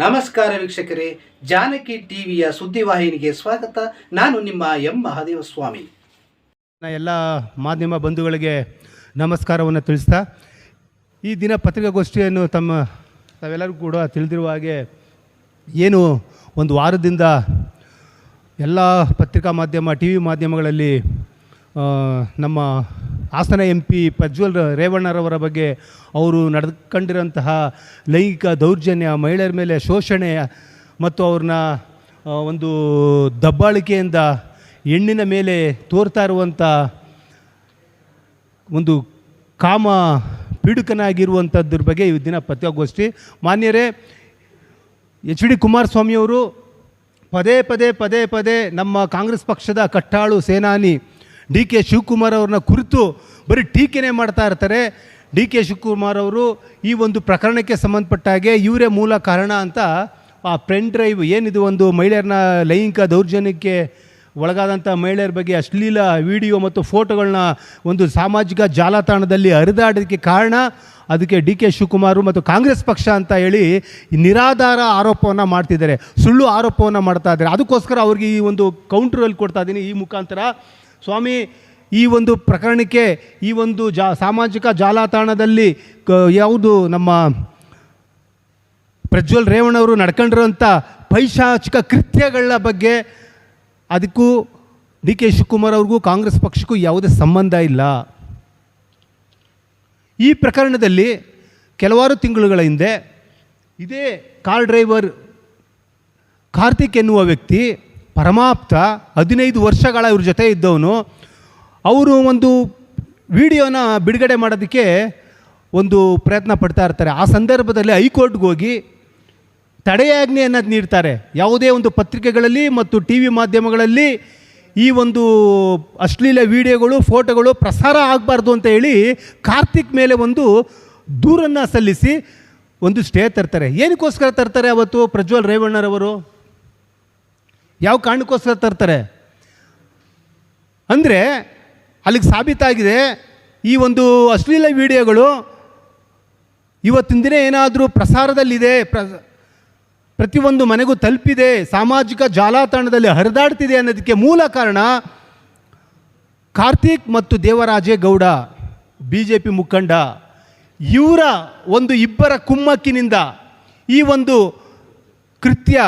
ನಮಸ್ಕಾರ ವೀಕ್ಷಕರೇ, ಜಾನಕಿ ಟಿವಿಯ ಸುದ್ದಿವಾಹಿನಿಗೆ ಸ್ವಾಗತ. ನಾನು ನಿಮ್ಮ ಎಂ. ಮಹಾದೇವ ಸ್ವಾಮಿ ಎಲ್ಲ ಮಾಧ್ಯಮ ಬಂಧುಗಳಿಗೆ ನಮಸ್ಕಾರವನ್ನು ತಿಳಿಸ್ತಾ, ಈ ದಿನ ಪತ್ರಿಕಾಗೋಷ್ಠಿಯನ್ನು ತಮ್ಮ, ತಾವೆಲ್ಲರೂ ಕೂಡ ತಿಳಿದಿರುವ ಹಾಗೆ ಏನು ಒಂದು ವಾರದಿಂದ ಎಲ್ಲ ಪತ್ರಿಕಾ ಮಾಧ್ಯಮ ಟಿ ವಿ ಮಾಧ್ಯಮಗಳಲ್ಲಿ ನಮ್ಮ ಹಾಸನ ಎಂ ಪಿ ಪ್ರಜ್ವಲ್ ರೇವಣ್ಣರವರ ಬಗ್ಗೆ ಅವರು ನಡೆದುಕೊಂಡಿರೋಂತಹ ಲೈಂಗಿಕ ದೌರ್ಜನ್ಯ ಮಹಿಳೆಯರ ಮೇಲೆ ಶೋಷಣೆ ಮತ್ತು ಅವ್ರನ್ನ ಒಂದು ದಬ್ಬಾಳಿಕೆಯಿಂದ ಹೆಣ್ಣಿನ ಮೇಲೆ ತೋರ್ತಾ ಇರುವಂಥ ಒಂದು ಕಾಮ ಪೀಡುಕನಾಗಿರುವಂಥದ್ರ ಬಗ್ಗೆ ಈ ದಿನ ಪತ್ರಿಕಾಗೋಷ್ಠಿ. ಮಾನ್ಯರೇ, ಎಚ್ ಡಿ ಕುಮಾರಸ್ವಾಮಿಯವರು ಪದೇ ಪದೇ ಪದೇ ಪದೇ ನಮ್ಮ ಕಾಂಗ್ರೆಸ್ ಪಕ್ಷದ ಕಟ್ಟಾಳು ಸೇನಾನಿ ಡಿ ಕೆ ಶಿವಕುಮಾರ್ ಅವ್ರನ್ನ ಕುರಿತು ಬರೀ ಟೀಕೆನೇ ಮಾಡ್ತಾ ಇರ್ತಾರೆ. ಡಿ ಕೆ ಶಿವಕುಮಾರ್ ಅವರು ಈ ಒಂದು ಪ್ರಕರಣಕ್ಕೆ ಸಂಬಂಧಪಟ್ಟ ಹಾಗೆ ಇವರೇ ಮೂಲ ಕಾರಣ ಅಂತ ಆ ಪೆನ್ ಡ್ರೈವ್ ಏನಿದು ಒಂದು ಮಹಿಳೆಯರನ್ನ ಲೈಂಗಿಕ ದೌರ್ಜನ್ಯಕ್ಕೆ ಒಳಗಾದಂಥ ಮಹಿಳೆಯರ ಬಗ್ಗೆ ಅಶ್ಲೀಲ ವಿಡಿಯೋ ಮತ್ತು ಫೋಟೋಗಳನ್ನ ಒಂದು ಸಾಮಾಜಿಕ ಜಾಲತಾಣದಲ್ಲಿ ಹರಿದಾಡೋದಕ್ಕೆ ಕಾರಣ ಅದಕ್ಕೆ ಡಿ ಕೆ ಶಿವಕುಮಾರ್ ಮತ್ತು ಕಾಂಗ್ರೆಸ್ ಪಕ್ಷ ಅಂತ ಹೇಳಿ ನಿರಾಧಾರ ಆರೋಪವನ್ನು ಮಾಡ್ತಿದ್ದಾರೆ. ಸುಳ್ಳು ಆರೋಪವನ್ನು ಮಾಡ್ತಾ ಇದ್ದಾರೆ. ಅದಕ್ಕೋಸ್ಕರ ಅವ್ರಿಗೆ ಈ ಒಂದು ಕೌಂಟ್ರಲ್ಲಿ ಕೊಡ್ತಾ ಇದ್ದೀನಿ. ಈ ಮುಖಾಂತರ ಸ್ವಾಮಿ, ಈ ಒಂದು ಪ್ರಕರಣಕ್ಕೆ, ಈ ಒಂದು ಜಾ, ಸಾಮಾಜಿಕ ಜಾಲತಾಣದಲ್ಲಿ, ಕ, ಯಾವುದು ನಮ್ಮ ಪ್ರಜ್ವಲ್ ರೇವಣ್ಣವರು ನಡ್ಕೊಂಡಿರೋಂಥ ಪೈಶಾಚಿಕ ಕೃತ್ಯಗಳ ಬಗ್ಗೆ ಅದಕ್ಕೂ ಡಿ ಕೆ ಶಿವಕುಮಾರ್ ಅವ್ರಿಗೂ ಕಾಂಗ್ರೆಸ್ ಪಕ್ಷಕ್ಕೂ ಯಾವುದೇ ಸಂಬಂಧ ಇಲ್ಲ. ಈ ಪ್ರಕರಣದಲ್ಲಿ ಕೆಲವಾರು ತಿಂಗಳುಗಳ ಹಿಂದೆ ಇದೇ ಕಾರ್ ಡ್ರೈವರ್ ಕಾರ್ತಿಕ್ ಎನ್ನುವ ವ್ಯಕ್ತಿ ಪರಮಾಪ್ತ ಹದಿನೈದು ವರ್ಷಗಳ ಇವ್ರ ಜೊತೆ ಇದ್ದವನು. ಅವರು ಒಂದು ವಿಡಿಯೋನ ಬಿಡುಗಡೆ ಮಾಡೋದಕ್ಕೆ ಒಂದು ಪ್ರಯತ್ನ ಪಡ್ತಾ ಇರ್ತಾರೆ. ಆ ಸಂದರ್ಭದಲ್ಲಿ ಹೈಕೋರ್ಟ್ಗೆ ಹೋಗಿ ತಡೆಯಾಜ್ಞೆಯನ್ನು ನೀಡ್ತಾರೆ. ಯಾವುದೇ ಒಂದು ಪತ್ರಿಕೆಗಳಲ್ಲಿ ಮತ್ತು ಟಿ ವಿ ಮಾಧ್ಯಮಗಳಲ್ಲಿ ಈ ಒಂದು ಅಶ್ಲೀಲ ವಿಡಿಯೋಗಳು, ಫೋಟೋಗಳು ಪ್ರಸಾರ ಆಗಬಾರ್ದು ಅಂತ ಹೇಳಿ ಕಾರ್ತಿಕ್ ಮೇಲೆ ಒಂದು ದೂರನ್ನು ಸಲ್ಲಿಸಿ ಒಂದು ಸ್ಟೇ ತರ್ತಾರೆ. ಏನಕ್ಕೋಸ್ಕರ ತರ್ತಾರೆ ಅವತ್ತು ಪ್ರಜ್ವಲ್ ರೇವಣ್ಣರವರು? ಯಾವ ಕಾರಣಕ್ಕೋಸ್ಕರ ತರ್ತಾರೆ? ಅಂದರೆ ಅಲ್ಲಿಗೆ ಸಾಬೀತಾಗಿದೆ ಈ ಒಂದು ಅಶ್ಲೀಲ ವಿಡಿಯೋಗಳು. ಇವತ್ತಿನ ದಿನ ಏನಾದರೂ ಪ್ರಸಾರದಲ್ಲಿದೆ, ಪ್ರ, ಪ್ರತಿಯೊಂದು ಮನೆಗೂ ತಲುಪಿದೆ, ಸಾಮಾಜಿಕ ಜಾಲತಾಣದಲ್ಲಿ ಹರಿದಾಡ್ತಿದೆ ಅನ್ನೋದಕ್ಕೆ ಮೂಲ ಕಾರಣ ಕಾರ್ತಿಕ್ ಮತ್ತು ದೇವರಾಜೇಗೌಡ ಬಿ ಜೆ ಪಿ ಮುಖಂಡ. ಇವರ ಒಂದು ಇಬ್ಬರ ಕುಮ್ಮಕ್ಕಿನಿಂದ ಈ ಒಂದು ಕೃತ್ಯ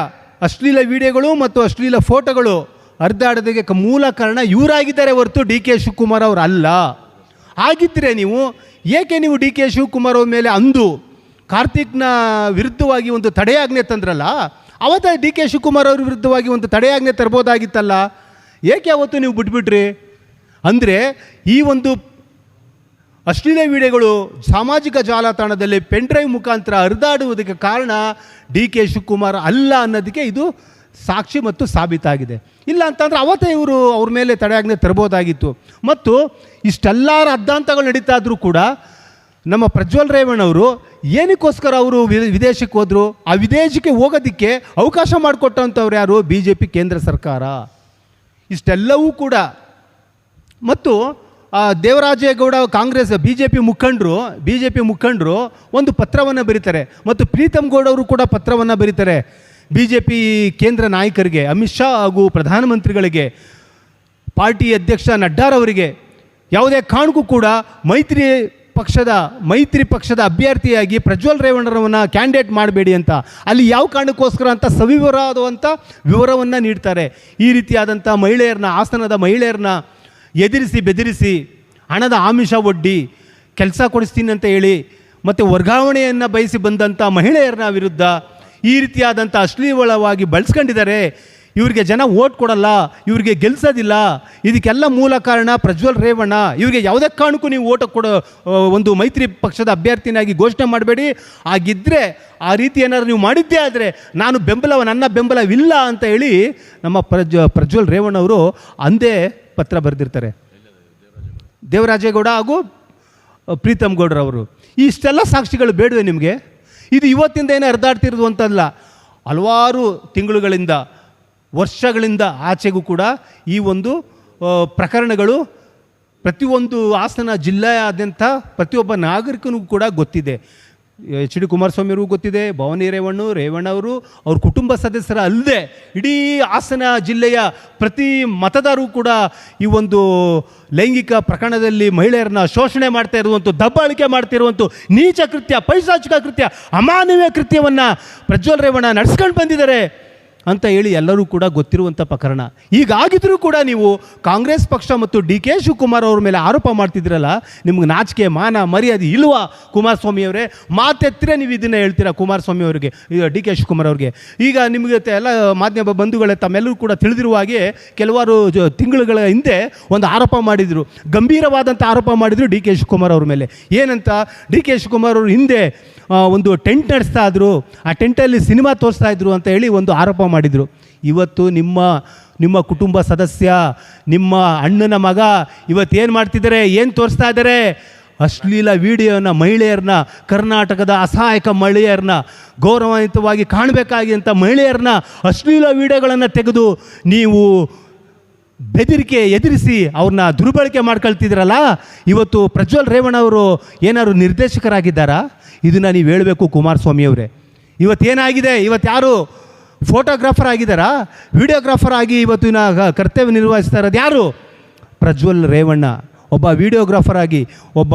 ಅಶ್ಲೀಲ ವಿಡಿಯೋಗಳು ಮತ್ತು ಅಶ್ಲೀಲ ಫೋಟೋಗಳು ಹರಿದಾಡೋದಕ್ಕೆ ಮೂಲ ಕಾರಣ ಇವರಾಗಿದ್ದಾರೆ ಹೊರತು ಡಿ ಕೆ ಶಿವಕುಮಾರ್ ಅವರು ಅಲ್ಲ. ಆಗಿದ್ದರೆ ನೀವು ಏಕೆ ನೀವು ಡಿ ಕೆ ಶಿವಕುಮಾರ್ ಅವ್ರ ಮೇಲೆ ಅಂದು ಕಾರ್ತಿಕ್ನ ವಿರುದ್ಧವಾಗಿ ಒಂದು ತಡೆಯಾಜ್ಞೆ ತಂದ್ರಲ್ಲ? ಅವತ್ತ ಡಿ ಕೆ ಶಿವಕುಮಾರ್ ಅವ್ರ ವಿರುದ್ಧವಾಗಿ ಒಂದು ತಡೆಯಾಜ್ಞೆ ತರ್ಬೋದಾಗಿತ್ತಲ್ಲ? ಏಕೆ ಅವತ್ತು ನೀವು ಬಿಟ್ಬಿಟ್ರಿ? ಅಂದರೆ ಈ ಒಂದು ಅಶ್ಲೀಲ ವಿಡಿಯೋಗಳು ಸಾಮಾಜಿಕ ಜಾಲತಾಣದಲ್ಲಿ ಪೆನ್ಡ್ರೈವ್ ಮುಖಾಂತರ ಹರಿದಾಡುವುದಕ್ಕೆ ಕಾರಣ ಡಿ ಕೆ ಶಿವಕುಮಾರ್ ಅಲ್ಲ ಅನ್ನೋದಕ್ಕೆ ಇದು ಸಾಕ್ಷಿ ಮತ್ತು ಸಾಬೀತಾಗಿದೆ. ಇಲ್ಲ ಅಂತಂದರೆ ಅವತ್ತೇ ಇವರು ಅವ್ರ ಮೇಲೆ ತಡೆಯಾಜ್ಞೆ ತರಬೋದಾಗಿತ್ತು. ಮತ್ತು ಇಷ್ಟೆಲ್ಲ ಅರ್ಧಾಂತಗಳು ನಡೀತಾ ಇದ್ರೂ ಕೂಡ ನಮ್ಮ ಪ್ರಜ್ವಲ್ ರೇವಣ್ಣವರು ಏನಕ್ಕೋಸ್ಕರ ಅವರು ವಿದೇಶಕ್ಕೆ ಹೋದರು? ಆ ವಿದೇಶಕ್ಕೆ ಹೋಗೋದಕ್ಕೆ ಅವಕಾಶ ಮಾಡಿಕೊಟ್ಟಂಥವ್ರು ಯಾರು? ಬಿ ಜೆ ಪಿ ಕೇಂದ್ರ ಸರ್ಕಾರ. ಇಷ್ಟೆಲ್ಲವೂ ಕೂಡ. ಮತ್ತು Devarajegowda Congress B J P ಮುಖಂಡರು ಬಿ ಜೆ ಪಿ ಮುಖಂಡರು ಒಂದು ಪತ್ರವನ್ನು ಬರೀತಾರೆ. ಮತ್ತು ಪ್ರೀತಮ್ ಗೌಡ ಅವರು ಕೂಡ ಪತ್ರವನ್ನು ಬರೀತಾರೆ. ಬಿ ಜೆ ಪಿ ಕೇಂದ್ರ ನಾಯಕರಿಗೆ, ಅಮಿತ್ ಶಾ ಹಾಗೂ ಪ್ರಧಾನಮಂತ್ರಿಗಳಿಗೆ, ಪಾರ್ಟಿ ಅಧ್ಯಕ್ಷ ನಡ್ಡಾರವರಿಗೆ ಯಾವುದೇ ಕಾರಣಕ್ಕೂ ಕೂಡ ಮೈತ್ರಿ ಪಕ್ಷದ ಮೈತ್ರಿ ಪಕ್ಷದ ಅಭ್ಯರ್ಥಿಯಾಗಿ ಪ್ರಜ್ವಲ್ ರೇವಣ್ಣರವನ್ನು ಕ್ಯಾಂಡಿಡೇಟ್ ಮಾಡಬೇಡಿ ಅಂತ, ಅಲ್ಲಿ ಯಾವ ಕಾರಣಕ್ಕೋಸ್ಕರ ಅಂತ ಸವಿವರವಾದಂಥ ವಿವರವನ್ನು ನೀಡ್ತಾರೆ. ಈ ರೀತಿಯಾದಂಥ ಮಹಿಳೆಯರನ್ನ ಹಾಸನದ ಮಹಿಳೆಯರನ್ನ ಎದುರಿಸಿ ಬೆದರಿಸಿ, ಹಣದ ಆಮಿಷ ಒಡ್ಡಿ, ಕೆಲಸ ಕೊಡಿಸ್ತೀನಿ ಅಂತ ಹೇಳಿ, ಮತ್ತು ವರ್ಗಾವಣೆಯನ್ನು ಬಯಸಿ ಬಂದಂಥ ಮಹಿಳೆಯರನ್ನ ವಿರುದ್ಧ ಈ ರೀತಿಯಾದಂಥ ಅಶ್ಲೀಲವಾಗಿ ಬಳಸ್ಕೊಂಡಿದ್ದಾರೆ. ಇವ್ರಿಗೆ ಜನ ಓಟ್ ಕೊಡಲ್ಲ, ಇವರಿಗೆ ಗೆಲ್ಸೋದಿಲ್ಲ. ಇದಕ್ಕೆಲ್ಲ ಮೂಲ ಕಾರಣ ಪ್ರಜ್ವಲ್ ರೇವಣ್ಣ. ಇವರಿಗೆ ಯಾವುದೇ ಕಾರಣಕ್ಕೂ ನೀವು ಓಟ ಕೊಡೋ ಒಂದು ಮೈತ್ರಿ ಪಕ್ಷದ ಅಭ್ಯರ್ಥಿನಾಗಿ ಘೋಷಣೆ ಮಾಡಬೇಡಿ. ಆಗಿದ್ದರೆ ಆ ರೀತಿ ಏನಾದ್ರು ನೀವು ಮಾಡಿದ್ದೇ ಆದರೆ ನಾನು ಬೆಂಬಲ, ನನ್ನ ಬೆಂಬಲವಿಲ್ಲ ಅಂತ ಹೇಳಿ ನಮ್ಮ ಪ್ರಜ್ ಪ್ರಜ್ವಲ್ ರೇವಣ್ಣ ಅವರು ಅಂದೇ ಪತ್ರ ಬರೆದಿರ್ತಾರೆ. ದೇವರಾಜೇಗೌಡ ಹಾಗೂ ಪ್ರೀತಮ್ ಗೌಡ್ರವರು ಇಷ್ಟೆಲ್ಲ ಸಾಕ್ಷಿಗಳು ಬೇಡವೆ ನಿಮಗೆ? ಇದು ಇವತ್ತಿಂದ ಏನೋ ಹರಿದಾಡ್ತಿರೋದು ಅಂತಲ್ಲ. ಹಲವಾರು ತಿಂಗಳುಗಳಿಂದ ವರ್ಷಗಳಿಂದ ಆಚೆಗೂ ಕೂಡ ಈ ಒಂದು ಪ್ರಕರಣಗಳು ಪ್ರತಿಯೊಂದು ಹಾಸನ ಜಿಲ್ಲೆಯಾದ್ಯಂತ ಪ್ರತಿಯೊಬ್ಬ ನಾಗರಿಕನಿಗೂ ಕೂಡ ಗೊತ್ತಿದೆ. ಎಚ್ ಡಿ ಕುಮಾರಸ್ವಾಮಿಯವ್ರಿಗೂ ಗೊತ್ತಿದೆ, ಭವಾನಿ ರೇವಣ್ಣು, ರೇವಣ್ಣ ಅವರು ಅವ್ರ ಕುಟುಂಬ ಸದಸ್ಯರ ಅಲ್ಲದೆ ಇಡೀ ಹಾಸನ ಜಿಲ್ಲೆಯ ಪ್ರತಿ ಮತದಾರರು ಕೂಡ ಈ ಒಂದು ಲೈಂಗಿಕ ಪ್ರಕರಣದಲ್ಲಿ ಮಹಿಳೆಯರನ್ನ ಶೋಷಣೆ ಮಾಡ್ತಾ ಇರುವಂಥ ದಬ್ಬಾಳಿಕೆ ಮಾಡ್ತಿರುವಂಥ ನೀಚ ಕೃತ್ಯ, ಪೈಶಾಚಿಕ ಕೃತ್ಯ, ಅಮಾನವೀಯ ಕೃತ್ಯವನ್ನು ಪ್ರಜ್ವಲ್ ರೇವಣ್ಣ ನಡೆಸ್ಕೊಂಡು ಬಂದಿದ್ದಾರೆ. ಅಂತ ಹೇಳಿ ಎಲ್ಲರೂ ಕೂಡ ಗೊತ್ತಿರುವಂಥ ಪ್ರಕರಣ. ಹೀಗಾಗಿದ್ರೂ ಕೂಡ ನೀವು ಕಾಂಗ್ರೆಸ್ ಪಕ್ಷ ಮತ್ತು ಡಿ ಕೆ ಶಿವಕುಮಾರ್ ಅವ್ರ ಮೇಲೆ ಆರೋಪ ಮಾಡ್ತಿದ್ರಲ್ಲ, ನಿಮ್ಗೆ ನಾಚಿಕೆ, ಮಾನ, ಮರ್ಯಾದೆ ಇಲ್ವಾ ಕುಮಾರಸ್ವಾಮಿ ಅವರೇ? ಮಾತೆತ್ತಿರೆ ನೀವು ಇದನ್ನು ಹೇಳ್ತೀರಾ ಕುಮಾರಸ್ವಾಮಿ ಅವರಿಗೆ ಡಿ ಕೆ ಶಿವಕುಮಾರ್ ಅವ್ರಿಗೆ? ಈಗ ನಿಮಗೆ ಎಲ್ಲ ಮಾಧ್ಯಮ ಬಂಧುಗಳೇ ತಮ್ಮೆಲ್ಲರೂ ಕೂಡ ತಿಳಿದಿರುವ ಹಾಗೆ ಕೆಲವಾರು ತಿಂಗಳುಗಳ ಹಿಂದೆ ಒಂದು ಆರೋಪ ಮಾಡಿದರು. ಗಂಭೀರವಾದಂಥ ಆರೋಪ ಮಾಡಿದರು ಡಿ ಕೆ ಶಿವಕುಮಾರ್ ಅವ್ರ ಮೇಲೆ. ಏನಂತ? ಡಿ ಕೆ ಶಿವಕುಮಾರ್ ಅವರು ಹಿಂದೆ ಒಂದು ಟೆಂಟ್ ನಡೆಸ್ತಾ ಇದ್ರು. ಆ ಟೆಂಟಲ್ಲಿ ಸಿನಿಮಾ ತೋರಿಸ್ತಾ ಇದ್ರು ಅಂತ ಹೇಳಿ ಒಂದು ಆರೋಪ ಮಾಡಿದರು. ಇವತ್ತು ನಿಮ್ಮ ನಿಮ್ಮ ಕುಟುಂಬ ಸದಸ್ಯ, ನಿಮ್ಮ ಅಣ್ಣನ ಮಗ ಇವತ್ತು ಏನು ಮಾಡ್ತಿದ್ದಾರೆ, ಏನು ತೋರಿಸ್ತಾ ಇದ್ದಾರೆ? ಅಶ್ಲೀಲ ವಿಡಿಯೋನ ಮಹಿಳೆಯರನ್ನ, ಕರ್ನಾಟಕದ ಅಸಹಾಯಕ ಮಹಿಳೆಯರನ್ನ, ಗೌರವಾನ್ವಿತವಾಗಿ ಕಾಣಬೇಕಾಗಿ ಅಂತ ಮಹಿಳೆಯರನ್ನ ಅಶ್ಲೀಲ ವಿಡಿಯೋಗಳನ್ನು ತೆಗೆದು ನೀವು ಬೆದರಿಕೆ ಎದುರಿಸಿ ಅವ್ರನ್ನ ದುರ್ಬಳಕೆ ಮಾಡ್ಕೊಳ್ತಿದ್ರಲ್ಲ, ಇವತ್ತು ಪ್ರಜ್ವಲ್ ರೇವಣ್ಣ ಅವರು ಏನಾದ್ರು ನಿರ್ದೇಶಕರಾಗಿದ್ದಾರಾ? ಇದನ್ನು ನೀವು ಹೇಳಬೇಕು ಕುಮಾರಸ್ವಾಮಿಯವರೇ ಇವತ್ತೇನಾಗಿದೆ ಇವತ್ತು ಯಾರು ಫೋಟೋಗ್ರಾಫರ್ ಆಗಿದ್ದಾರಾ? ವಿಡಿಯೋಗ್ರಾಫರ್ ಆಗಿ ಇವತ್ತಿನ ಕರ್ತವ್ಯ ನಿರ್ವಹಿಸ್ತಾ ಇರೋದು ಯಾರು? ಪ್ರಜ್ವಲ್ ರೇವಣ್ಣ. ಒಬ್ಬ ವಿಡಿಯೋಗ್ರಾಫರ್ ಆಗಿ, ಒಬ್ಬ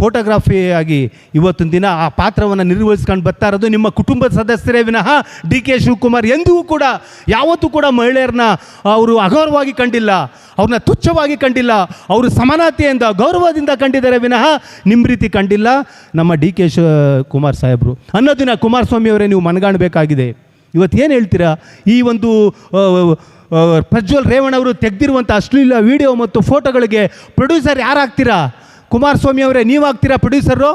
ಫೋಟೋಗ್ರಾಫಿ ಆಗಿ ಇವತ್ತಿನ ದಿನ ಆ ಪಾತ್ರವನ್ನು ನಿರ್ವಹಿಸ್ಕೊಂಡು ಬರ್ತಾ ಇರೋದು ನಿಮ್ಮ ಕುಟುಂಬದ ಸದಸ್ಯರೇ ವಿನಃ ಡಿ ಕೆ ಶಿವಕುಮಾರ್ ಎಂದಿಗೂ ಕೂಡ, ಯಾವತ್ತೂ ಕೂಡ ಮಹಿಳೆಯರನ್ನ ಅವರು ಅಗೌರವವಾಗಿ ಕಂಡಿಲ್ಲ, ಅವ್ರನ್ನ ತುಚ್ಛವಾಗಿ ಕಂಡಿಲ್ಲ, ಅವರು ಸಮಾನತೆಯಿಂದ, ಗೌರವದಿಂದ ಕಂಡಿದ್ದಾರೆ ವಿನಃ ನಿಮ್ಮ ರೀತಿ ಕಂಡಿಲ್ಲ. ನಮ್ಮ ಡಿ ಕೆ ಶಿವಕುಮಾರ್ ಸಾಹೇಬರು ಅನ್ನೋದನ್ನ ಕುಮಾರಸ್ವಾಮಿ ಅವರೇ ನೀವು ಮನಗಾಣಬೇಕಾಗಿದೆ. ಇವತ್ತು ಏನು ಹೇಳ್ತೀರಾ? ಈ ಒಂದು ಪ್ರಜ್ವಲ್ ರೇವಣ್ ಅವರು ತೆಗೆದಿರುವಂಥ ಅಶ್ಲೀಲ ವಿಡಿಯೋ ಮತ್ತು ಫೋಟೋಗಳಿಗೆ ಪ್ರೊಡ್ಯೂಸರ್ ಯಾರಾಗ್ತೀರಾ? ಕುಮಾರಸ್ವಾಮಿ ಅವರೇ ನೀವು ಆಗ್ತೀರಾ ಪ್ರೊಡ್ಯೂಸರು?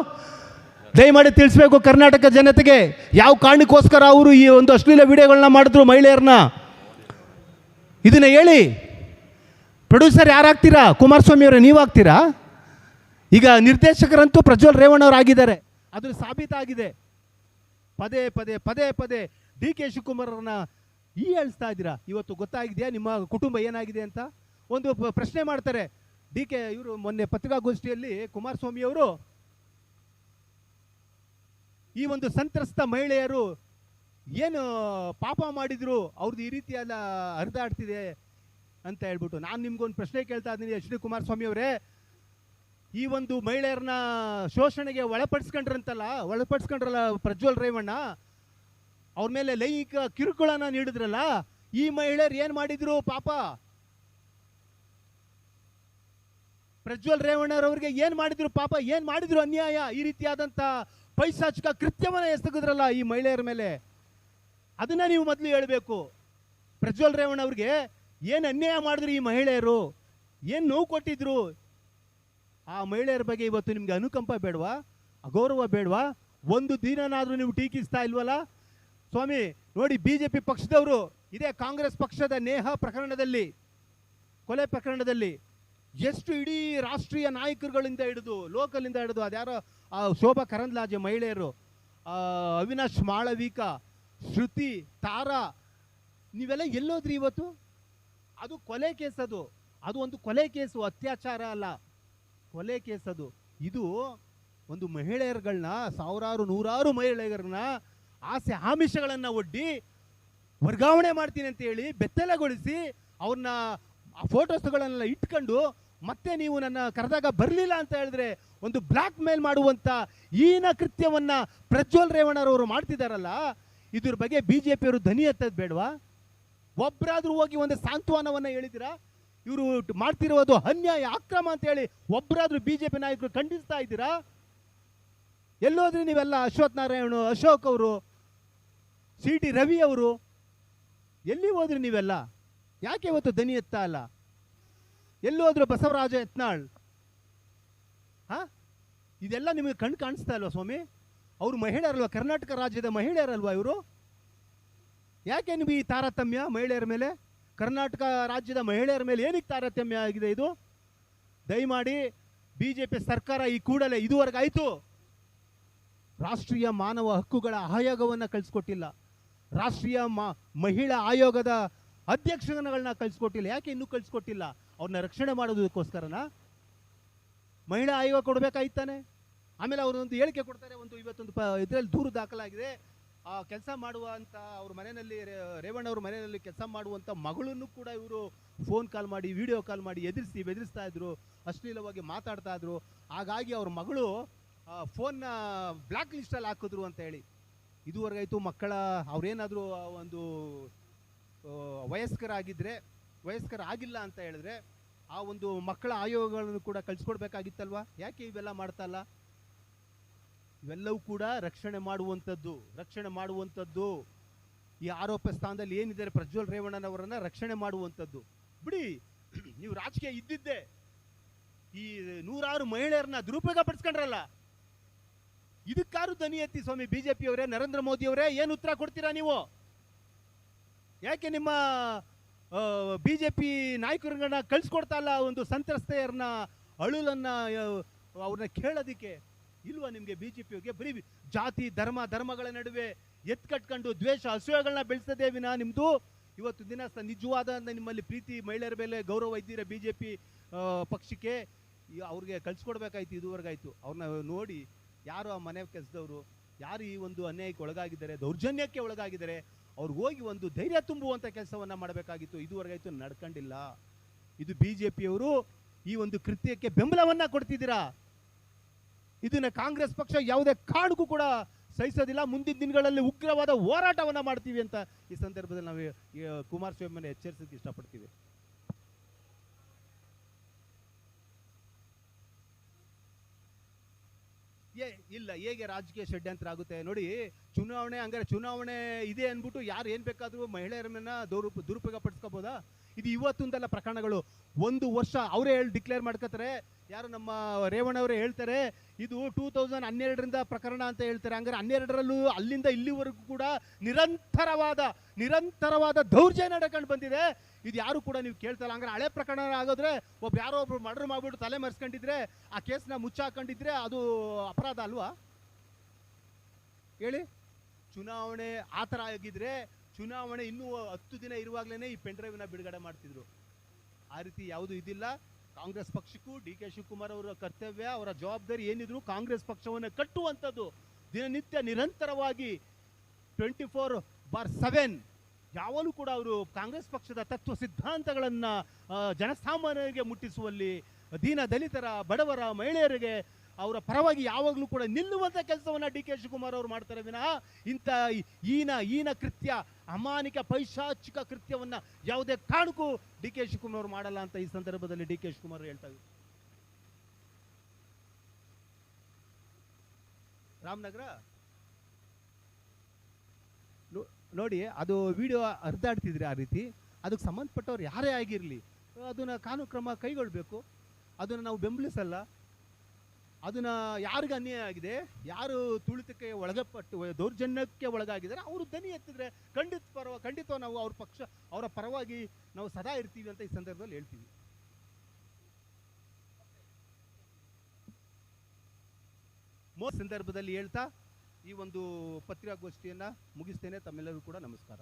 ದಯಮಾಡಿ ತಿಳಿಸ್ಬೇಕು ಕರ್ನಾಟಕ ಜನತೆಗೆ. ಯಾವ ಕಾರಣಕ್ಕೋಸ್ಕರ ಅವರು ಈ ಒಂದು ಅಶ್ಲೀಲ ವಿಡಿಯೋಗಳನ್ನ ಮಾಡಿದ್ರು ಮಹಿಳೆಯರನ್ನ? ಇದನ್ನ ಹೇಳಿ. ಪ್ರೊಡ್ಯೂಸರ್ ಯಾರಾಗ್ತೀರಾ? ಕುಮಾರಸ್ವಾಮಿ ಅವರೇ ನೀವು ಆಗ್ತೀರಾ ಈಗ ನಿರ್ದೇಶಕರಂತೂ ಪ್ರಜ್ವಲ್ ಅವರು ಆಗಿದ್ದಾರೆ. ಅದು ಸಾಬೀತಾಗಿದೆ. ಪದೇ ಪದೇ ಪದೇ ಪದೇ ಡಿ ಕೆ ಶಿವಕುಮಾರ್ ಅವ್ರನ್ನ ಈ ಹೇಳ್ತಾ ಇದ್ದೀರಾ? ಇವತ್ತು ಗೊತ್ತಾಗಿದೆಯಾ? ನಿಮ್ಮ ಕುಟುಂಬ ಏನಾಗಿದೆ ಅಂತ? ಒಂದು ಪ್ರಶ್ನೆ ಮಾಡ್ತಾರೆ. ಡಿ ಕೆ, ಇವರು ಮೊನ್ನೆ ಪತ್ರಿಕಾಗೋಷ್ಠಿಯಲ್ಲಿ ಕುಮಾರಸ್ವಾಮಿ ಅವರು, ಈ ಒಂದು ಸಂತ್ರಸ್ತ ಮಹಿಳೆಯರು ಏನು ಪಾಪ ಮಾಡಿದ್ರು ಅವ್ರದ್ದು ಈ ರೀತಿ ಎಲ್ಲ ಹರಿದಾಡ್ತಿದೆ ಅಂತ ಹೇಳ್ಬಿಟ್ಟು. ನಾನು ನಿಮ್ಗೊಂದು ಪ್ರಶ್ನೆ ಕೇಳ್ತಾ ಇದ್ದೀನಿ, ಎಚ್ ಡಿ ಕುಮಾರಸ್ವಾಮಿ ಅವರೇ. ಈ ಒಂದು ಮಹಿಳೆಯರನ್ನ ಶೋಷಣೆಗೆ ಒಳಪಡಿಸ್ಕೊಂಡ್ರಂತಲ್ಲ, ಒಳಪಡಿಸ್ಕೊಂಡ್ರಲ್ಲ ಪ್ರಜ್ವಲ್ ರೇವಣ್ಣ? ಅವ್ರ ಮೇಲೆ ಲೈಂಗಿಕ ಕಿರುಕುಳನ ನೀಡಿದ್ರಲ್ಲ, ಈ ಮಹಿಳೆಯರು ಏನ್ ಮಾಡಿದ್ರು ಪಾಪ? ಪ್ರಜ್ವಲ್ ರೇವಣ್ಣರವ್ರಿಗೆ ಏನ್ ಮಾಡಿದ್ರು ಪಾಪ? ಏನ್ ಮಾಡಿದ್ರು ಅನ್ಯಾಯ? ಈ ರೀತಿಯಾದಂತ ಪೈಸಾಚಿಕ ಕೃತ್ಯವನ್ನ ಎಸಗಿದ್ರಲ್ಲ ಈ ಮಹಿಳೆಯರ ಮೇಲೆ. ಅದನ್ನ ನೀವು ಮೊದಲು ಹೇಳಬೇಕು. ಪ್ರಜ್ವಲ್ ರೇವಣ್ಣ ಅವ್ರಿಗೆ ಏನು ಅನ್ಯಾಯ ಮಾಡಿದ್ರು ಈ ಮಹಿಳೆಯರು? ಏನು ನೋವು ಕೊಟ್ಟಿದ್ರು? ಆ ಮಹಿಳೆಯರ ಬಗ್ಗೆ ಇವತ್ತು ನಿಮ್ಗೆ ಅನುಕಂಪ ಬೇಡವಾ? ಅಗೌರವ ಬೇಡವಾ? ಒಂದು ದಿನನಾದ್ರೂ ನೀವು ಟೀಕಿಸ್ತಾ ಇಲ್ವಲ್ಲ? ಸ್ವಾಮಿ, ನೋಡಿ ಬಿಜೆಪಿ ಪಕ್ಷದವರು, ಇದೇ ಕಾಂಗ್ರೆಸ್ ಪಕ್ಷದ ನೇಹ ಪ್ರಕರಣದಲ್ಲಿ, ಕೊಲೆ ಪ್ರಕರಣದಲ್ಲಿ ಎಷ್ಟು ಇಡೀ ರಾಷ್ಟ್ರೀಯ ನಾಯಕರುಗಳಿಂದ ಹಿಡಿದು, ಲೋಕಲಿಂದ ಹಿಡಿದು ಅದ್ಯಾರೋ ಆ ಶೋಭಾ ಕರಂದ್ಲಾಜೆ ಮಹಿಳೆಯರು ಅವಿನಾಶ್ ಮಾಳವಿಕ, ಶ್ರುತಿ, ತಾರಾ, ನೀವೆಲ್ಲ ಎಲ್ಲೋದ್ರಿ ಇವತ್ತು? ಅದು ಕೊಲೆ ಕೇಸ್ ಅದು. ಅದು ಒಂದು ಕೊಲೆ ಕೇಸು, ಅತ್ಯಾಚಾರ ಅಲ್ಲ. ಕೊಲೆ ಕೇಸ್ ಅದು ಇದು ಒಂದು ಮಹಿಳೆಯರುಗಳನ್ನ ಸಾವಿರಾರು, ನೂರಾರು ಮಹಿಳೆಯರನ್ನ ಆಸೆ ಆಮಿಷಗಳನ್ನು ಒಡ್ಡಿ ವರ್ಗಾವಣೆ ಮಾಡ್ತೀನಿ ಅಂತ ಹೇಳಿ ಬೆತ್ತಲೆಗೊಳಿಸಿ ಅವ್ರನ್ನ ಆ ಫೋಟೋಸ್ಗಳನ್ನೆಲ್ಲ ಇಟ್ಕೊಂಡು ಮತ್ತೆ ನೀವು ನನ್ನ ಕರೆದಾಗ ಬರಲಿಲ್ಲ ಅಂತ ಹೇಳಿದ್ರೆ ಒಂದು ಬ್ಲ್ಯಾಕ್ ಮೇಲ್ ಮಾಡುವಂಥ ಈನ ಕೃತ್ಯವನ್ನ ಪ್ರಜ್ವಲ್ ರೇವಣ್ಣರವರು ಮಾಡ್ತಿದಾರಲ್ಲ, ಇದ್ರ ಬಗ್ಗೆ ಬಿ ಜೆ ಪಿಯವರು ಧ್ವನಿ ಎತ್ತದ್ ಬೇಡವಾ? ಒಬ್ಬರಾದ್ರೂ ಹೋಗಿ ಒಂದು ಸಾಂತ್ವನವನ್ನ ಹೇಳಿದಿರಾ? ಇವರು ಮಾಡ್ತಿರೋದು ಅನ್ಯಾಯ, ಅಕ್ರಮ ಅಂತ ಹೇಳಿ ಜೆ ಪಿ ನಾಯಕರು ಖಂಡಿಸ್ತಾ ಇದ್ದೀರಾ? ಎಲ್ಲೋದ್ರಿ ನೀವೆಲ್ಲ ಅಶ್ವಥ್ ನಾರಾಯಣ, ಅಶೋಕ್ ಅವರು, ಸಿ ಟಿ ರವಿ ಅವರು, ಎಲ್ಲಿ ಹೋದ್ರಿ ನೀವೆಲ್ಲ? ಯಾಕೆ ಇವತ್ತು ದನಿ ಎತ್ತಾ ಅಲ್ಲ ಎಲ್ಲಿ ಬಸವರಾಜ ಯತ್ನಾಳ್? ಹಾ? ಇದೆಲ್ಲ ನಿಮಗೆ ಕಣ್ಣು ಕಾಣಿಸ್ತಾ ಇಲ್ವಾ ಸ್ವಾಮಿ? ಅವರು ಮಹಿಳೆಯರಲ್ವಾ? ಕರ್ನಾಟಕ ರಾಜ್ಯದ ಮಹಿಳೆಯರಲ್ವಾ ಇವರು? ಯಾಕೆ ನಿಮಗೆ ಈ ತಾರತಮ್ಯ ಮಹಿಳೆಯರ ಮೇಲೆ, ಕರ್ನಾಟಕ ರಾಜ್ಯದ ಮಹಿಳೆಯರ ಮೇಲೆ ಏನಕ್ಕೆ ತಾರತಮ್ಯ ಆಗಿದೆ ಇದು? ದಯಮಾಡಿ ಬಿಜೆಪಿ ಸರ್ಕಾರ ಈ ಕೂಡಲೇ ಇದುವರೆಗೆ ಆಯಿತು. ರಾಷ್ಟ್ರೀಯ ಮಾನವ ಹಕ್ಕುಗಳ ಆಯೋಗವನ್ನು ಕಳಿಸ್ಕೊಟ್ಟಿಲ್ಲ. ರಾಷ್ಟ್ರೀಯ ಮ- ಮಹಿಳಾ ಆಯೋಗದ ಅಧ್ಯಕ್ಷಗಳನ್ನ ಕಳಿಸ್ಕೊಟ್ಟಿಲ್ಲ. ಯಾಕೆ ಇನ್ನೂ ಕಳಿಸ್ಕೊಟ್ಟಿಲ್ಲ? ಅವ್ರನ್ನ ರಕ್ಷಣೆ ಮಾಡೋದಕ್ಕೋಸ್ಕರನ? ಮಹಿಳಾ ಆಯೋಗ ಕೊಡಬೇಕಾಯ್ತಾನೆ? ಆಮೇಲೆ ಅವರು ಒಂದು ಹೇಳಿಕೆ ಕೊಡ್ತಾರೆ. ಒಂದು ಇವತ್ತೊಂದು ಪ, ಇದರಲ್ಲಿ ದೂರು ದಾಖಲಾಗಿದೆ. ಆ ಕೆಲಸ ಮಾಡುವಂಥ ಅವ್ರ ಮನೆಯಲ್ಲಿ ರೇವಣ್ಣ ಅವ್ರ ಮನೆಯಲ್ಲಿ ಕೆಲಸ ಮಾಡುವಂಥ ಮಗಳನ್ನು ಕೂಡ ಇವರು ಫೋನ್ ಕಾಲ್ ಮಾಡಿ, ವಿಡಿಯೋ ಕಾಲ್ ಮಾಡಿ ಎದುರಿಸಿ, ಬೆದರಿಸ್ತಾ ಇದ್ರು. ಅಶ್ಲೀಲವಾಗಿ ಮಾತಾಡ್ತಾ ಇದ್ರು. ಹಾಗಾಗಿ ಅವ್ರ ಮಗಳು ಫೋನ್ನ ಬ್ಲ್ಯಾಕ್ ಲಿಸ್ಟಲ್ಲಿ ಹಾಕಿದ್ರು ಅಂತ ಹೇಳಿ. ಇದುವರೆಗಾಯ್ತು ಮಕ್ಕಳ, ಅವರೇನಾದರೂ ಒಂದು ವಯಸ್ಕರ ವಯಸ್ಕರಾಗಿದ್ದರೆ ವಯಸ್ಕರ ಆಗಿಲ್ಲ ಅಂತ ಹೇಳಿದ್ರೆ, ಆ ಒಂದು ಮಕ್ಕಳ ಆಯೋಗಗಳನ್ನು ಕೂಡ ಕಳಿಸ್ಕೊಡ್ಬೇಕಾಗಿತ್ತಲ್ವ? ಯಾಕೆ ಇವೆಲ್ಲ ಮಾಡ್ತಾ ಇಲ್ಲ? ಇವೆಲ್ಲವೂ ಕೂಡ ರಕ್ಷಣೆ ಮಾಡುವಂಥದ್ದು ರಕ್ಷಣೆ ಮಾಡುವಂಥದ್ದು. ಈ ಆರೋಪ ಸ್ಥಾನದಲ್ಲಿ ಏನಿದ್ದಾರೆ ಪ್ರಜ್ವಲ್ ರೇವಣ್ಣನವರನ್ನ ರಕ್ಷಣೆ ಮಾಡುವಂಥದ್ದು. ಬಿಡಿ, ನೀವು ರಾಜಕೀಯ ಇದ್ದಿದ್ದೆ, ಈ ನೂರಾರು ಮಹಿಳೆಯರನ್ನ ದುರುಪಯೋಗ ಪಡಿಸ್ಕೊಂಡ್ರಲ್ಲ. ಇದಕ್ಕಾರು ದನಿ ಎತ್ತಿ ಸ್ವಾಮಿ ಬಿಜೆಪಿ ಅವರೇ ನರೇಂದ್ರ ಮೋದಿ ಅವರೇ ಏನು ಉತ್ತರ ಕೊಡ್ತೀರಾ ನೀವು? ಯಾಕೆ ನಿಮ್ಮ ಬಿ ಜೆ ಪಿ ನಾಯಕರುಗಳನ್ನ ಕಳಿಸ್ಕೊಡ್ತಾ ಇಲ್ಲ ಒಂದು ಸಂತ್ರಸ್ತೆಯರನ್ನ, ಅಳುಲನ್ನ ಅವ್ರನ್ನ ಕೇಳೋದಕ್ಕೆ? ಇಲ್ವಾ ನಿಮಗೆ ಬಿ ಜೆ ಪಿಗೆ ಬರೀ ಜಾತಿ, ಧರ್ಮ, ಧರ್ಮಗಳ ನಡುವೆ ಎತ್ ಕಟ್ಕೊಂಡು ದ್ವೇಷ ಅಸೂಯಗಳನ್ನ ಬೆಳೆಸದೇ ವಿನ ನಿಮ್ಮದು ಇವತ್ತು ದಿನ ನಿಜವಾದ ನಿಮ್ಮಲ್ಲಿ ಪ್ರೀತಿ ಮಹಿಳೆಯರ ಮೇಲೆ ಗೌರವ ಇದ್ದೀರ ಬಿ ಜೆ ಪಿ ಪಕ್ಷಕ್ಕೆ ಅವ್ರಿಗೆ ಕಳ್ಸಿಕೊಡ್ಬೇಕಾಯ್ತು, ಇದುವರೆಗಾಯ್ತು. ಅವ್ರನ್ನ ನೋಡಿ ಯಾರು ಆ ಮನೆ ಕೆಲಸದವರು ಯಾರು ಈ ಒಂದು ಅನ್ಯಾಯಕ್ಕೆ ಒಳಗಾಗಿದ್ದಾರೆ? ದೌರ್ಜನ್ಯಕ್ಕೆ ಒಳಗಾಗಿದ್ದಾರೆ? ಅವ್ರಿಗೆ ಹೋಗಿ ಒಂದು ಧೈರ್ಯ ತುಂಬುವಂಥ ಕೆಲಸವನ್ನ ಮಾಡಬೇಕಾಗಿತ್ತು. ಇದುವರೆಗಾಯಿತು ನಡ್ಕೊಂಡಿಲ್ಲ. ಇದು ಬಿ ಜೆ ಪಿಯವರು ಈ ಒಂದು ಕೃತ್ಯಕ್ಕೆ ಬೆಂಬಲವನ್ನ ಕೊಡ್ತಿದ್ದೀರಾ? ಇದನ್ನ ಕಾಂಗ್ರೆಸ್ ಪಕ್ಷ ಯಾವುದೇ ಕಾರಣಕ್ಕೂ ಕೂಡ ಸಹಿಸೋದಿಲ್ಲ. ಮುಂದಿನ ದಿನಗಳಲ್ಲಿ ಉಗ್ರವಾದ ಹೋರಾಟವನ್ನ ಮಾಡ್ತೀವಿ ಅಂತ ಈ ಸಂದರ್ಭದಲ್ಲಿ ನಾವು ಕುಮಾರಸ್ವಾಮಿ ಎಚ್ಚರಿಸಕ್ಕೆ ಇಷ್ಟಪಡ್ತೀವಿ. ಏ ಇಲ್ಲ, ಹೇಗೆ ರಾಜಕೀಯ ಷಡ್ಯಂತ್ರ ಆಗುತ್ತೆ ನೋಡಿ, ಚುನಾವಣೆ ಹಂಗಾರೆ ಚುನಾವಣೆ ಇದೆ ಅಂದ್ಬಿಟ್ಟು ಯಾರು ಏನು ಬೇಕಾದರೂ ಮಹಿಳೆಯರನ್ನ ದುರುಪ ದುರುಪಯೋಗ ಪಡಿಸ್ಕೋಬೋದಾ? ಇದು ಇವತ್ತೊಂದಲ್ಲ ಪ್ರಕರಣಗಳು. ಒಂದು ವರ್ಷ ಅವರೇ ಹೇಳಿ ಡಿಕ್ಲೇರ್ ಮಾಡ್ಕೋತಾರೆ ಯಾರು ನಮ್ಮ ರೇವಣ್ಣ ಅವರೇ ಹೇಳ್ತಾರೆ, ಇದು ಟೂ ತೌಸಂಡ್ ಹನ್ನೆರಡರಿಂದ ಪ್ರಕರಣ ಅಂತ ಹೇಳ್ತಾರೆ. ಹಂಗಾರೆ ಹನ್ನೆರಡರಲ್ಲೂ ಅಲ್ಲಿಂದ ಇಲ್ಲಿವರೆಗೂ ಕೂಡ ನಿರಂತರವಾದ ನಿರಂತರವಾದ ದೌರ್ಜನ್ಯ ನಡ್ಕೊಂಡು ಬಂದಿದೆ. ಇದು ಯಾರು ಕೂಡ ನೀವು ಕೇಳ್ತಲ್ಲ ಹಂಗಾರೆ ಹಳೆ ಪ್ರಕರಣ ಆಗೋದ್ರೆ ಒಬ್ಬ ಯಾರೋ ಒಬ್ರು ಮರ್ಡರ್ ಮಾಡಿಬಿಟ್ಟು ತಲೆ ಮರೆಸ್ಕೊಂಡಿದ್ರೆ, ಆ ಕೇಸ್ನ ಮುಚ್ಚಾಕೊಂಡಿದ್ರೆ ಅದು ಅಪರಾಧ ಅಲ್ವಾ? ಹೇಳಿ. ಚುನಾವಣೆ ಆ ಥರ ಆಗಿದ್ರೆ ಚುನಾವಣೆ ಇನ್ನೂ ಹತ್ತು ದಿನ ಇರುವಾಗಲೇ ಈ ಪೆನ್ ಡ್ರೈವ್ನ ಬಿಡುಗಡೆ ಮಾಡ್ತಿದ್ರು. ಆ ರೀತಿ ಯಾವುದು ಇದಿಲ್ಲ. ಕಾಂಗ್ರೆಸ್ ಪಕ್ಷಕ್ಕೂ ಡಿ ಕೆ ಶಿವಕುಮಾರ್ ಅವರ ಕರ್ತವ್ಯ, ಅವರ ಜವಾಬ್ದಾರಿ ಏನಿದ್ರು ಕಾಂಗ್ರೆಸ್ ಪಕ್ಷವನ್ನು ಕಟ್ಟುವಂಥದ್ದು. ದಿನನಿತ್ಯ ನಿರಂತರವಾಗಿ ಟ್ವೆಂಟಿ ಫೋರ್ ಬಾರ್ ಸೆವೆನ್ ಯಾವಾಗಲೂ ಕೂಡ ಅವರು ಕಾಂಗ್ರೆಸ್ ಪಕ್ಷದ ತತ್ವ ಸಿದ್ಧಾಂತಗಳನ್ನು ಜನಸಾಮಾನ್ಯರಿಗೆ ಮುಟ್ಟಿಸುವಲ್ಲಿ ದೀನ ದಲಿತರ, ಬಡವರ, ಮಹಿಳೆಯರಿಗೆ ಅವರ ಪರವಾಗಿ ಯಾವಾಗಲೂ ಕೂಡ ನಿಲ್ಲುವಂಥ ಕೆಲಸವನ್ನು ಡಿ ಕೆ ಶಿವಕುಮಾರ್ ಅವರು ಮಾಡ್ತಾರೆ. ವಿನಃ ಇಂಥ ಈನ ಈನ ಕೃತ್ಯ, ಅಮಾನಿಕ ಪೈಶಾಚಿಕ ಕೃತ್ಯವನ್ನು ಯಾವುದೇ ಕಾರಣಕ್ಕೂ ಡಿ ಕೆ ಶಿವಕುಮಾರ್ ಅವರು ಮಾಡಲ್ಲ ಅಂತ ಈ ಸಂದರ್ಭದಲ್ಲಿ ಡಿ ಕೆ ಶಿವಕುಮಾರ್ ಹೇಳ್ತಾ ರಾಮನಗರ? ನೋಡಿ, ಅದು ವಿಡಿಯೋ ಅರ್ಧಾಡ್ತಿದ್ರೆ ಆ ರೀತಿ, ಅದಕ್ಕೆ ಸಂಬಂಧಪಟ್ಟವ್ರು ಯಾರೇ ಆಗಿರಲಿ, ಅದನ್ನ ಕಾನೂನು ಕ್ರಮ ಕೈಗೊಳ್ಳಬೇಕು ಅದನ್ನು ನಾವು ಬೆಂಬಲಿಸಲ್ಲ. ಅದನ್ನ ಯಾರಿಗೆ ಅನ್ಯಾಯ ಆಗಿದೆ? ಯಾರು ತುಳಿತಕ್ಕೆ ಒಳಗಪಟ್ಟು ದೌರ್ಜನ್ಯಕ್ಕೆ ಒಳಗಾಗಿದ್ದಾರೆ? ಅವರು ದನಿ ಎತ್ತಿದ್ರೆ ಖಂಡಿತ ಪರವ, ಖಂಡಿತ ನಾವು ಅವ್ರ ಪಕ್ಷ, ಅವರ ಪರವಾಗಿ ನಾವು ಸದಾ ಇರ್ತೀವಿ ಅಂತ ಈ ಸಂದರ್ಭದಲ್ಲಿ ಹೇಳ್ತೀವಿ. ಮೋ ಸಂದರ್ಭದಲ್ಲಿ ಹೇಳ್ತಾ ಈ ಒಂದು ಪತ್ರಿಕಾಗೋಷ್ಠಿಯನ್ನು ಮುಗಿಸ್ತೇನೆ. ತಮ್ಮೆಲ್ಲರಿಗೂ ಕೂಡ ನಮಸ್ಕಾರ.